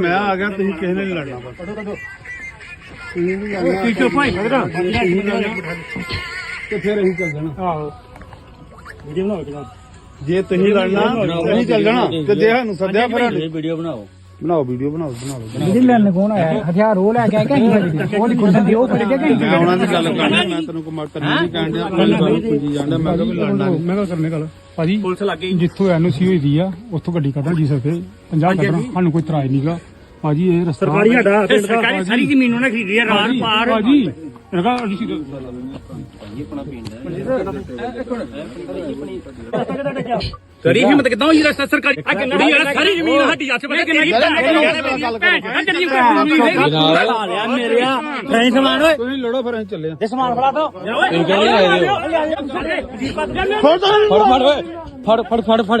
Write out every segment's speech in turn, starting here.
ਮੈਂ ਆ ਗਿਆ ਤੁਸੀਂ ਕਿਸੇ ਨੇ ਨਹੀਂ ਲੜਨਾ। ਬਸ ਕੀ ਚੁੱਪ ਭਾਈ ਖੜਦਾ ਤੇ ਫਿਰ ਅਸੀਂ ਚੱਲ ਜਾਣਾ। ਆਹੋ। ਵੀਡੀਓ ਬਣਾਓ ਕਿਦਾਂ ਜੇ ਤੁਸੀਂ ਲੜਨਾ ਅਸੀਂ ਚੱਲ ਜਾਣਾ ਤੇ ਜੇ ਸਾਨੂੰ ਸੱਦਿਆ ਫਿਰ ਵੀਡੀਓ ਬਣਾਓ। ਬਣਾਓ ਵੀਡੀਓ ਬਣਾਓ ਬਣਾਓ। ਜਿਹੜੀ ਲੈਣ ਕੌਣ ਆਇਆ? ਹਥਿਆਰ ਉਹ ਲੈ ਕੇ ਆਇਆ ਕਿ ਉਹ ਲਿਖੋ ਦਿੰਦੀ ਉਹ ਫੜ ਕੇ ਕਿ ਮੈਂ ਉਹਨਾਂ ਦੀ ਗੱਲ ਕਰਨੀ ਮੈਂ ਤੈਨੂੰ ਕੋ ਕਰਨੀ ਨਹੀਂ ਕਹਿਣ ਗੱਲ ਪੁੱਜੀ ਜਾਂਦਾ ਮੈਂ ਕਿਹਾ ਵੀ ਲੜਨਾ ਨਹੀਂ। ਮੈਂ ਗੱਲ ਕਰਨੇ ਗੱਲ ਭਾਜੀ ਪੁਲਿਸ ਲੱਗ ਗਈ। ਜਿੱਥੋਂ ਐਨਓਸੀ ਹੋਈ ਦੀ ਆ ਉੱਥੋਂ ਗੱਡੀ ਕੱਢਣ ਜੀ ਸਕਦੇ 50 ਕੱਢਣਾ ਸਾਨੂੰ ਕੋਈ ਇਤਰਾਜ਼ ਨਹੀਂਗਾ ਭਾਜੀ ਇਹ ਰਸਤਾ ਸਰਕਾਰੀ ਸਾਡਾ ਪਿੰਡ ਦਾ ਸਰਕਾਰੀ ਸਾਰੀ ਜ਼ਮੀਨ ਉਹਨੇ ਖਰੀਦੀ ਆ ਰਾਰ ਪਾਰ ਭਾਜੀ। ਇਹਦਾ ਅਸੀਂ ਤੇਰੀ ਹਿੰਮਤ ਕਿਦਾਂ ਹੋਈ ਰਸਤਾ ਸਰਕਾਰੀ ਆ ਕਿੰਨਾ ਯਾਰ ਸਾਰੀ ਜ਼ਮੀਨ ਹੱਥ ਪਤਾ ਕਿੰਨਾ ਕੀ ਲਿਆ ਮੇਰੇ ਆ ਨਹੀਂ ਸਮਾਨ ਓਏ ਤੁਸੀਂ ਲੜੋ ਫਿਰ ਅਸੀਂ ਚੱਲੇ ਆ ਤੇ ਸਮਾਨ ਫੜਾ ਦੋ ਫੜ ਫੜ ਓਏ। ਫੜ ਫੜ ਫੜ ਫੜ।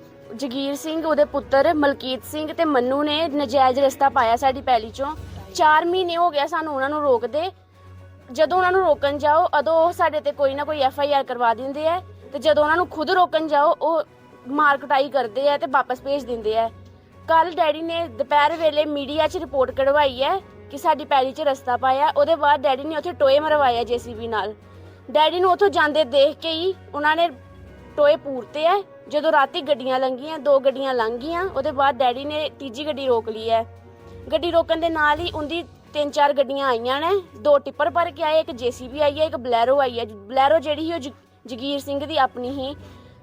ਜਗੀਰ ਸਿੰਘ, ਉਹਦੇ ਪੁੱਤਰ ਮਲਕੀਤ ਸਿੰਘ ਤੇ ਮੰਨੂ ਨੇ ਨਜਾਇਜ਼ ਰਸਤਾ ਪਾਇਆ ਸਾਡੀ ਪੈਲੀ ਚੋਂ। 4 ਮਹੀਨੇ ਹੋ ਗਿਆ ਸਾਨੂੰ ਉਹਨਾਂ ਨੂੰ ਰੋਕਦੇ। ਜਦੋਂ ਉਹਨਾਂ ਨੂੰ ਰੋਕਣ ਜਾਓ ਅਦੋਂ ਉਹ ਸਾਡੇ ਤੇ ਕੋਈ ਨਾ ਕੋਈ ਐਫ ਆਈ ਆਰ ਕਰਵਾ ਦਿੰਦੇ ਆ ਤੇ ਜਦੋਂ ਉਹਨਾਂ ਨੂੰ ਖੁਦ ਰੋਕਣ ਜਾਓ, ਉਹ ਮਾਰ ਕੁਟਾਈ ਕਰਦੇ ਆ ਤੇ ਵਾਪਸ ਭੇਜ ਦਿੰਦੇ ਆ। ਕੱਲ ਡੈਡੀ ਨੇ ਦੁਪਹਿਰ ਵੇਲੇ ਮੀਡੀਆ 'ਚ ਰਿਪੋਰਟ ਕਢਵਾਈ ਹੈ ਕਿ ਸਾਡੀ ਪੈਲੀ 'ਚ ਰਸਤਾ ਪਾਇਆ। ਉਹਦੇ ਬਾਅਦ ਡੈਡੀ ਨੇ ਉੱਥੇ ਟੋਏ ਮਰਵਾਇਆ ਜੀਸੀਬੀ ਨਾਲ। ਡੈਡੀ ਨੂੰ ਉੱਥੋਂ ਜਾਂਦੇ ਦੇਖ ਕੇ ਹੀ ਉਹਨਾਂ ਨੇ ਟੋਏ ਪੂਰਤੇ ਐ ਜਦੋਂ ਰਾਤੀ ਗੱਡੀਆਂ ਲੰਘੀਆਂ, ਦੋ ਗੱਡੀਆਂ ਲੰਘ ਗਈਆਂ, ਉਹਦੇ ਬਾਅਦ ਡੈਡੀ ਨੇ ਤੀਜੀ ਗੱਡੀ ਰੋਕ ਲਈ ਐ ਗੱਡੀ ਰੋਕਣ ਦੇ ਨਾਲ ਹੀ ਉਹਦੀ ਤਿੰਨ ਚਾਰ ਗੱਡੀਆਂ ਆਈਆਂ ਨੇ। ਦੋ ਟਿੱਪਰ ਭਰ ਕੇ ਆਏ, ਇੱਕ ਜੀਸੀਬੀ ਆਈ ਹੈ, ਇੱਕ ਬਲੈਰੋ ਆਈ ਹੈ। ਬਲੈਰੋ ਜਿਹੜੀ ਸੀ ਉਹ ਜ- ਜਗੀਰ ਸਿੰਘ ਦੀ ਆਪਣੀ ਹੀ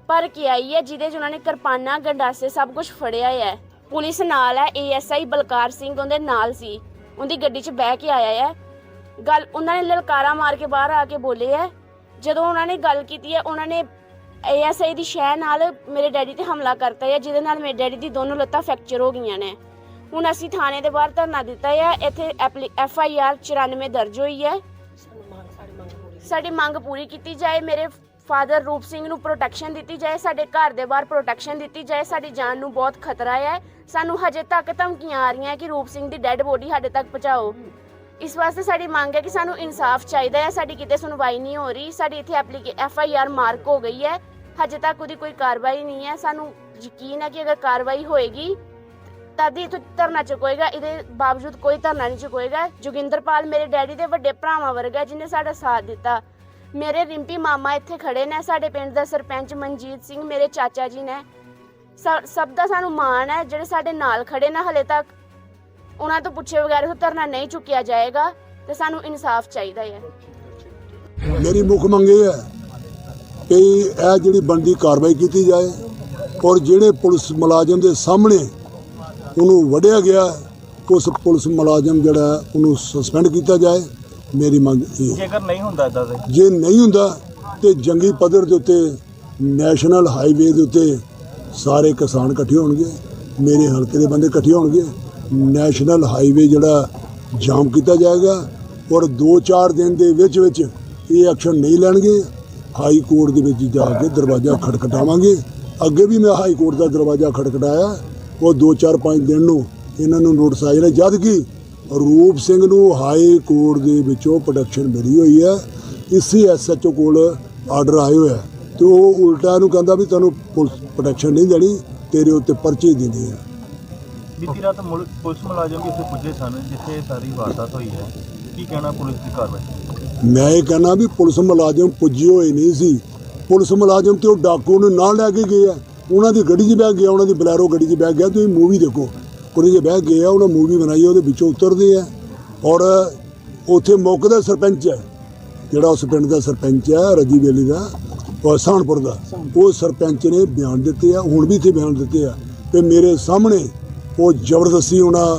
ਭਰ ਕੇ ਆਈ ਹੈ, ਜਿਹਦੇ 'ਚ ਉਹਨਾਂ ਨੇ ਕਿਰਪਾਨਾਂ, ਗੰਡਾਸੇ ਸਭ ਕੁਝ ਫੜਿਆ ਹੈ। ਪੁਲਿਸ ਨਾਲ ਹੈ ਏਐਸਆਈ ਬਲਕਾਰ ਸਿੰਘ ਉਹਦੇ ਨਾਲ ਸੀ। ਉਹਦੀ ਗੱਡੀ 'ਚ ਬਹਿ ਕੇ ਆਇਆ ਹੈ। ਗੱਲ, ਉਹਨਾਂ ਨੇ ਲਲਕਾਰਾ ਮਾਰ ਕੇ ਬਾਹਰ ਆ ਕੇ ਬੋਲੇ ਹੈ। ਜਦੋਂ ਉਹਨਾਂ ਨੇ ਗੱਲ ਕੀਤੀ ਹੈ, ਉਹਨਾਂ ਨੇ ਏਐਸਆਈ ਦੀ ਸ਼ਹਿ ਨਾਲ ਮੇਰੇ ਡੈਡੀ ਤੇ ਹਮਲਾ ਕਰਤਾ ਹੈ ਜਿਹਦੇ ਨਾਲ ਮੇਰੇ ਡੈਡੀ ਦੀ ਦੋਨੋਂ ਲੱਤਾਂ ਫ੍ਰੈਕਚਰ ਹੋ ਗਈਆਂ ਨੇ। ਹੁਣ ਅਸੀਂ ਥਾਣੇ ਦੇ ਬਾਹਰ ਧਰਨਾ ਦਿੱਤਾ ਹੈ ਇੱਥੇ ਐਫ ਆਈ ਆਰ 94 ਦਰਜ ਹੋਈ ਹੈ ਸਾਡੀ ਮੰਗ ਪੂਰੀ ਕੀਤੀ ਜਾਏ, ਮੇਰੇ ਫਾਦਰ ਰੂਪ ਸਿੰਘ ਨੂੰ ਪ੍ਰੋਟੈਕਸ਼ਨ ਦਿੱਤੀ ਜਾਏ, ਸਾਡੇ ਘਰ ਦੇ ਬਾਹਰ ਪ੍ਰੋਟੈਕਸ਼ਨ ਦਿੱਤੀ ਜਾਏ, ਸਾਡੀ ਜਾਨ ਨੂੰ ਬਹੁਤ ਖਤਰਾ ਹੈ ਸਾਨੂੰ ਹਜੇ ਤੱਕ ਧਮਕੀਆਂ ਆ ਰਹੀਆਂ ਕਿ ਰੂਪ ਸਿੰਘ ਦੀ ਡੈੱਡ ਬੋਡੀ ਸਾਡੇ ਤੱਕ ਪਹੁੰਚਾਓ। ਇਸ ਵਾਸਤੇ ਸਾਡੀ ਮੰਗ ਹੈ ਕਿ ਸਾਨੂੰ ਇਨਸਾਫ ਚਾਹੀਦਾ ਹੈ ਸਾਡੀ ਕਿਤੇ ਸੁਣਵਾਈ ਨਹੀਂ ਹੋ ਰਹੀ, ਸਾਡੀ ਇੱਥੇ ਐਪਲੀਕੇ ਐਫ ਆਈ ਆਰ ਮਾਰਕ ਹੋ ਗਈ ਹੈ। ਹਜੇ ਤੱਕ ਉਹਦੀ ਕੋਈ ਕਾਰਵਾਈ ਨਹੀਂ ਹੈ। ਸਾਨੂੰ ਯਕੀਨ ਹੈ ਕਿ ਅਗਰ ਕਾਰਵਾਈ ਹੋਏਗੀ, ਤਦ ਹੀ ਇੱਥੋਂ ਧਰਨਾ ਚੁਕੋਏਗਾ। ਇਹਦੇ ਬਾਵਜੂਦ ਕੋਈ ਧਰਨਾ ਨਹੀਂ ਚੁਕੋਏਗਾ। ਜੋਗਿੰਦਰਪਾਲ ਮੇਰੇ ਡੈਡੀ ਦੇ ਵੱਡੇ ਭਰਾਵਾਂ ਵਰਗਾ ਜਿਹਨੇ ਸਾਡਾ ਸਾਥ ਦਿੱਤਾ। ਮੇਰੇ ਰਿੰਪੀ ਮਾਮਾ ਇੱਥੇ ਖੜੇ ਨੇ, ਸਾਡੇ ਪਿੰਡ ਦਾ ਸਰਪੰਚ ਮਨਜੀਤ ਸਿੰਘ, ਮੇਰੇ ਚਾਚਾ ਜੀ ਨੇ। ਸਭ ਦਾ ਸਾਨੂੰ ਮਾਣ ਹੈ, ਜਿਹੜੇ ਸਾਡੇ ਨਾਲ ਖੜੇ ਨੇ, ਹਲੇ ਤੱਕ ਉਹਨਾਂ ਤੋਂ ਪੁੱਛੇ ਬਗੈਰ ਉਹ ਧਰਨਾ ਨਹੀਂ ਚੁੱਕਿਆ ਜਾਏਗਾ ਤੇ ਸਾਨੂੰ ਇਨਸਾਫ ਚਾਹੀਦਾ ਹੈ। ਮੇਰੀ ਮੁੱਖ ਮੰਗ ਇਹ ਹੈ ਕਿ ਇਹ ਜਿਹੜੀ ਬਣਦੀ ਕਾਰਵਾਈ ਕੀਤੀ ਜਾਏ ਔਰ ਜਿਹੜੇ ਪੁਲਿਸ ਮੁਲਾਜ਼ਮ ਦੇ ਸਾਹਮਣੇ ਉਹਨੂੰ ਵੜਿਆ ਗਿਆ ਉਸ ਪੁਲਿਸ ਮੁਲਾਜ਼ਮ ਜਿਹੜਾ ਉਹਨੂੰ ਸਸਪੈਂਡ ਕੀਤਾ ਜਾਏ ਮੇਰੀ ਮੰਗ ਇਹ ਜੇਕਰ ਨਹੀਂ ਹੁੰਦਾ ਇਦਾਂ ਦੇ। ਜੇ ਨਹੀਂ ਹੁੰਦਾ ਤੇ ਜੰਗੀ ਪੱਧਰ ਦੇ ਉੱਤੇ ਨੈਸ਼ਨਲ ਹਾਈਵੇ ਦੇ ਉੱਤੇ ਸਾਰੇ ਕਿਸਾਨ ਇਕੱਠੇ ਹੋਣਗੇ ਮੇਰੇ ਹਲਕੇ ਦੇ ਬੰਦੇ ਇਕੱਠੇ ਹੋਣਗੇ ਨੈਸ਼ਨਲ ਹਾਈਵੇ ਜਿਹੜਾ ਜਾਮ ਕੀਤਾ ਜਾਏਗਾ ਔਰ 2-4 ਦਿਨ ਦੇ ਵਿੱਚ ਵਿੱਚ ਇਹ ਐਕਸ਼ਨ ਨਹੀਂ ਲੈਣਗੇ। ਹਾਈ ਕੋਰਟ ਦੇ ਵਿੱਚ ਜਾ ਕੇ ਦਰਵਾਜ਼ਾ ਖੜਖਟਾਵਾਂਗੇ ਅੱਗੇ ਵੀ ਮੈਂ ਹਾਈ ਕੋਰਟ ਦਾ ਦਰਵਾਜ਼ਾ ਖੜਕਟਾਇਆ। ਉਹ 2-4-5 ਦਿਨ ਨੂੰ ਇਹਨਾਂ ਨੂੰ ਨੋਟਿਸ ਆ ਜਾਣਾ ਜਦ ਕਿ ਰੂਪ ਸਿੰਘ ਨੂੰ ਹਾਈ ਕੋਰਟ ਦੇ ਵਿੱਚੋਂ ਪ੍ਰੋਟੈਕਸ਼ਨ ਮਿਲੀ ਹੋਈ ਹੈ। ਇਸੇ ਐਸਐਚਓ ਕੋਲ ਆਰਡਰ ਆਏ ਹੋਇਆ ਹੈ। ਤੇ ਉਹ ਉਲਟਾ ਨੂੰ ਕਹਿੰਦਾ ਵੀ ਤੁਹਾਨੂੰ ਪੁਲਿਸ ਪ੍ਰੋਟੈਕਸ਼ਨ ਨਹੀਂ ਦੇਣੀ, ਤੇਰੇ ਉੱਤੇ ਪਰਚੇ ਦੇਣੇ ਆ ਬੀਤੀ ਰਾਤ ਪੁਲਿਸ ਮੁਲਾਜ਼ਮ ਵੀ ਇੱਥੇ ਪੁੱਜੇ ਸਨ, ਜਿੱਥੇ ਸਾਰੀ ਵਾਰਦਾਤ ਹੋਈ ਹੈ। ਕੀ ਕਹਿਣਾ ਪੁਲਿਸ ਦੀ ਕਾਰਵਾਈ? ਮੈਂ ਇਹ ਕਹਿਣਾ ਵੀ ਪੁਲਿਸ ਮੁਲਾਜ਼ਮ ਪੁੱਜੇ ਹੋਏ ਨਹੀਂ ਸੀ। ਪੁਲਿਸ ਮੁਲਾਜ਼ਮ ਤੇ ਉਹ ਡਾਕੂ ਨੂੰ ਨਾਲ ਲੈ ਕੇ ਗਏ ਆ। ਉਹਨਾਂ ਦੀ ਗੱਡੀ 'ਚ ਬਹਿ ਗਿਆ, ਉਹਨਾਂ ਦੀ ਬਲੈਰੋ ਗੱਡੀ 'ਚ ਬਹਿ ਗਿਆ। ਤੁਸੀਂ ਮੂਵੀ ਦੇਖੋ। ਉਹਦੇ 'ਚ ਬਹਿ ਗਏ ਆ, ਉਹਨਾਂ ਮੂਵੀ ਬਣਾਈ ਆ, ਉਹਦੇ ਵਿੱਚੋਂ ਉਤਰਦੇ ਆ। ਔਰ ਉੱਥੇ ਮੌਕੇ ਦਾ ਸਰਪੰਚ ਹੈ ਜਿਹੜਾ ਉਸ ਪਿੰਡ ਦਾ ਸਰਪੰਚ ਹੈ ਰਜੀ ਵੇਲੀ ਦਾ, ਉਹ ਸਾਨਪੁਰ ਦਾ। ਉਹ ਸਰਪੰਚ ਨੇ ਬਿਆਨ ਦਿੱਤੇ ਆ, ਹੁਣ ਵੀ ਇੱਥੇ ਬਿਆਨ ਦਿੱਤੇ ਆ। ਤੇ ਮੇਰੇ ਸਾਹਮਣੇ ਉਹ ਜ਼ਬਰਦਸਤੀ ਉਹਨਾਂ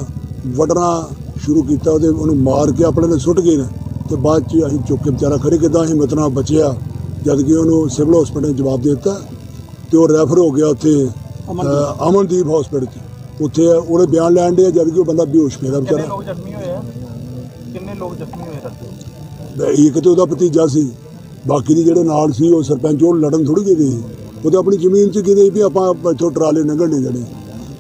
ਵੜਨਾ ਸ਼ੁਰੂ ਕੀਤਾ, ਉਹਦੇ ਉਹਨੂੰ ਮਾਰ ਕੇ ਆਪਣੇ ਨੇ ਸੁੱਟ ਗਏ ਨੇ। ਤੇ ਬਾਅਦ ਚ ਅਸੀਂ ਚੁੱਕ ਕੇ ਵਿਚਾਰਾ ਖਰੇ ਕਿਦਾਂ ਹਿੰਮਤ ਨਾਲ ਬਚਿਆ। ਜਦ ਕਿ ਉਹਨੂੰ ਸਿਵਲ ਹਸਪੀਟਲ ਨੇ ਜਵਾਬ ਦੇ ਦਿੱਤਾ ਤੇ ਉਹ ਰੈਫਰ ਹੋ ਗਿਆ ਉੱਥੇ ਅਮਨਦੀਪ। ਹਸਪੀਟਲ 'ਚ। ਉੱਥੇ ਉਹਨੇ ਬਿਆਨ ਲੈਣ ਦੇ ਜਦ ਕਿ ਉਹ ਬੰਦਾ ਬੇਹੋਸ਼ ਪਿਆ ਦਾ ਕਿੰਨੇ ਵਿਚਾਰਾ ਲੋਕ ਜ਼ਖਮੀ ਹੋਏ ਆ? ਕਿੰਨੇ ਲੋਕ ਜ਼ਖਮੀ ਹੋਏ ਤੇ ਇੱਕ ਤੇ ਉਹਦਾ ਭਤੀਜਾ ਸੀ ਬਾਕੀ ਦੇ ਜਿਹੜੇ ਨਾਲ ਸੀ ਉਹ ਸਰਪੰਚ ਉਹ ਲੜਨ ਥੋੜੀ ਗਏ ਸੀ। ਉਹ ਤਾਂ ਆਪਣੀ ਜ਼ਮੀਨ 'ਚ ਕਿਤੇ ਵੀ ਆਪਾਂ ਇੱਥੋਂ ਟਰਾਲੇ ਲੰਘਣ ਨਹੀਂ ਦੇਣੇ।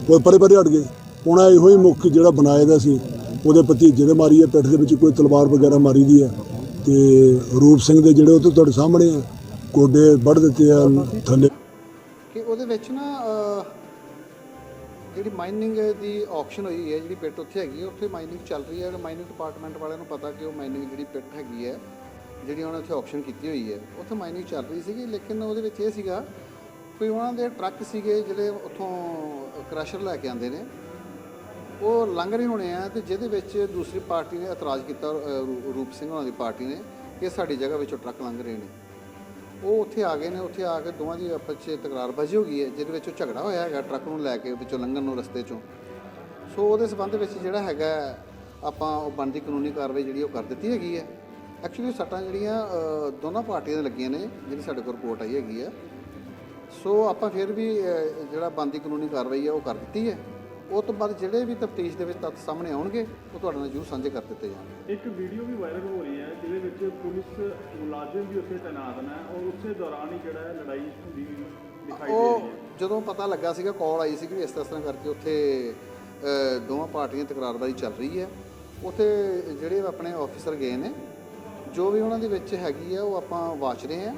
ਉਹ ਪਰੇ ਪਰੇ ਹਟ ਗਏ। ਹੁਣ ਇਹੋ ਹੀ ਮੁੱਖ ਜਿਹੜਾ ਬਣਾਇਆ ਦਾ ਸੀ। ਉਹਦੇ ਭਤੀਜੇ ਦੇ ਮਾਰੀ ਹੈ ਪਿੱਠ ਦੇ ਵਿੱਚ ਕੋਈ ਤਲਵਾਰ ਵਗੈਰਾ ਮਾਰੀ ਦੀ ਹੈ ਤੇ ਰੂਪ ਸਿੰਘ ਦੇ ਜਿਹੜੇ ਉਹ ਤਾਂ ਤੁਹਾਡੇ ਸਾਹਮਣੇ ਆ, ਗੋਡੇ ਵੱਢ ਦਿੱਤੇ ਆ, ਥੱਲੇ। ਕਿ ਉਹਦੇ ਵਿੱਚ ਨਾ ਜਿਹੜੀ ਮਾਈਨਿੰਗ ਦੀ ਆਕਸ਼ਨ ਹੋਈ ਹੈ, ਜਿਹੜੀ ਪਿੱਟ ਉੱਥੇ ਹੈਗੀ ਹੈ ਉੱਥੇ ਮਾਈਨਿੰਗ ਚੱਲ ਰਹੀ ਹੈ। ਮਾਈਨਿੰਗ ਡਿਪਾਰਟਮੈਂਟ ਵਾਲਿਆਂ ਨੂੰ ਪਤਾ ਕਿ ਉਹ ਮਾਈਨਿੰਗ ਜਿਹੜੀ ਪਿੱਟ ਹੈਗੀ ਹੈ, ਜਿਹੜੀ ਉਹਨਾਂ ਉੱਥੇ ਆਕਸ਼ਨ ਕੀਤੀ ਹੋਈ ਹੈ, ਉੱਥੇ ਮਾਈਨਿੰਗ ਚੱਲ ਰਹੀ ਸੀਗੀ। ਲੇਕਿਨ ਉਹਦੇ ਵਿੱਚ ਇਹ ਸੀਗਾ ਕੋਈ ਉਹਨਾਂ ਦੇ ਟਰੱਕ ਸੀਗੇ ਜਿਹੜੇ ਉੱਥੋਂ ਕ੍ਰਸ਼ਰ ਲੈ ਕੇ ਆਉਂਦੇ ਨੇ। ਉਹ ਲੰਘ ਰਹੇ ਹੋਣੇ ਆ ਤੇ ਜਿਹਦੇ ਵਿੱਚ ਦੂਸਰੀ ਪਾਰਟੀ ਨੇ ਇਤਰਾਜ਼ ਕੀਤਾ ਅਹ, ਰੂਪ ਸਿੰਘ ਉਹਨਾਂ ਦੀ ਪਾਰਟੀ ਨੇ ਕਿ ਸਾਡੀ ਜਗ੍ਹਾ ਵਿੱਚੋਂ ਟਰੱਕ ਲੰਘ ਰਹੇ ਨੇ। ਉਹ ਉੱਥੇ ਆ ਗਏ ਨੇ ਉੱਥੇ ਆ ਕੇ ਦੋਵਾਂ ਦੀ ਆਪਸ 'ਚ ਤਕਰਾਰਬਾਜ਼ੀ ਹੋ ਗਈ ਹੈ ਜਿਹਦੇ ਵਿੱਚ ਉਹ ਝਗੜਾ ਹੋਇਆ ਹੈਗਾ ਟਰੱਕ ਨੂੰ ਲੈ ਕੇ ਵਿੱਚੋਂ ਲੰਘਣ ਨੂੰ ਰਸਤੇ 'ਚੋਂ। ਸੋ ਉਹਦੇ ਸਬੰਧ ਵਿੱਚ ਜਿਹੜਾ ਹੈਗਾ ਆਪਾਂ ਉਹ ਬਣਦੀ ਕਾਨੂੰਨੀ ਕਾਰਵਾਈ ਜਿਹੜੀ ਉਹ ਕਰ ਦਿੱਤੀ ਹੈਗੀ ਹੈ। ਐਕਚੁਅਲੀ ਸੱਟਾਂ ਜਿਹੜੀਆਂ ਅ, ਦੋਨਾਂ ਪਾਰਟੀਆਂ ਦੇ ਲੱਗੀਆਂ ਨੇ ਜਿਹੜੀ ਸਾਡੇ ਕੋਲ ਰਿਪੋਰਟ ਆਈ ਹੈਗੀ ਹੈ। ਸੋ ਆਪਾਂ ਫਿਰ ਵੀ ਅ, ਜਿਹੜਾ ਬਣਦੀ ਕਾਨੂੰਨੀ ਕਾਰਵਾਈ ਹੈ ਉਹ ਕਰ ਦਿੱਤੀ ਹੈ। ਉਹ ਤੋਂ ਬਾਅਦ ਜਿਹੜੇ ਵੀ ਤਫਤੀਸ਼ ਦੇ ਵਿੱਚ ਤੱਥ ਸਾਹਮਣੇ ਆਉਣਗੇ ਉਹ ਤੁਹਾਡੇ ਨਾਲ ਜ਼ਰੂਰ ਸਾਂਝੇ ਕਰ ਦਿੱਤੇ ਜਾਣਗੇ। ਇੱਕ ਵੀਡੀਓ ਵੀ ਵਾਇਰਲ ਹੋ ਰਹੀ ਹੈ ਜਿਹਦੇ ਵਿੱਚ ਪੁਲਿਸ ਮੁਲਾਜ਼ਮ ਵੀ ਉੱਥੇ ਤੈਨਾਤ ਨੇ ਔਰ ਉਸੇ ਦੌਰਾਨ ਹੀ ਜਿਹੜਾ ਹੈ ਲੜਾਈ ਹੁੰਦੀ ਦਿਖਾਈ ਦੇ ਉਹ ਰਹੀ ਹੈ। ਜਦੋਂ ਪਤਾ ਲੱਗਾ ਸੀਗਾ ਕਾਲ ਆਈ ਸੀ ਕਿ ਇਸ ਤਰ੍ਹਾਂ ਕਰਕੇ ਉੱਥੇ ਦੋਵਾਂ ਪਾਰਟੀਆਂ ਤਕਰਾਰਬਾਜ਼ੀ ਚੱਲ ਰਹੀ ਹੈ। ਉੱਥੇ ਜਿਹੜੇ ਆਪਣੇ ਆਫੀਸਰ ਗਏ ਨੇ ਜੋ ਵੀ ਉਹਨਾਂ ਦੇ ਵਿੱਚ ਹੈਗੀ ਆ ਉਹ ਆਪਾਂ ਵਾਚ ਰਹੇ ਹਾਂ।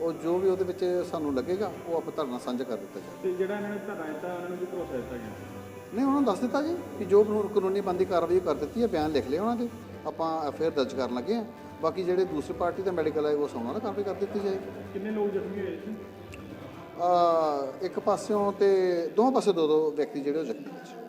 ਉਹ ਜੋ ਵੀ ਉਹਦੇ ਵਿੱਚ ਸਾਨੂੰ ਲੱਗੇਗਾ ਉਹ ਆਪਾਂ ਨਾਲ ਸਾਂਝਾ ਕਰ ਦਿੱਤਾ ਜਾਵੇ। ਤੇ ਜਿਹੜਾ ਇਹਨਾਂ ਨੇ ਧਰਨਾ ਦਿੱਤਾ ਉਹਨਾਂ ਨੂੰ ਵੀ ਭਰੋਸਾ ਦਿੱਤਾ ਗਿਆ। ਨਹੀਂ ਉਹਨਾਂ ਨੂੰ ਦੱਸ ਦਿੱਤਾ ਜੀ ਕਿ ਜੋ ਕਾਨੂੰਨ- ਕਾਨੂੰਨੀ ਬੰਦੀ ਕਾਰਵਾਈ ਕਰ ਦਿੱਤੀ ਹੈ ਬਿਆਨ ਲਿਖ ਲਿਆ ਉਹਨਾਂ ਦੇ। ਆਪਾਂ ਐਫਆਈਆਰ ਦਰਜ ਕਰਨ ਲੱਗੇ ਹਾਂ। ਬਾਕੀ ਜਿਹੜੇ ਦੂਸਰੀ ਪਾਰਟੀ ਦਾ ਮੈਡੀਕਲ ਹੈ ਉਹ ਸੋਨਾ ਨਾਲ ਕਾਰਵਾਈ ਕਰ ਦਿੱਤੀ ਜਾਏਗੀ। ਕਿੰਨੇ ਲੋਕ ਜ਼ਖਮੀ ਹੋਏ ਸੀ ਅ, ਇੱਕ ਪਾਸਿਓਂ ਤੇ ਦੋਵਾਂ ਪਾਸੇ ਦੋ ਦੋ ਵਿਅਕਤੀ ਜਿਹੜੇ ਉਹ ਜ਼ਖਮੀ ਹੋਏ ਸੀ।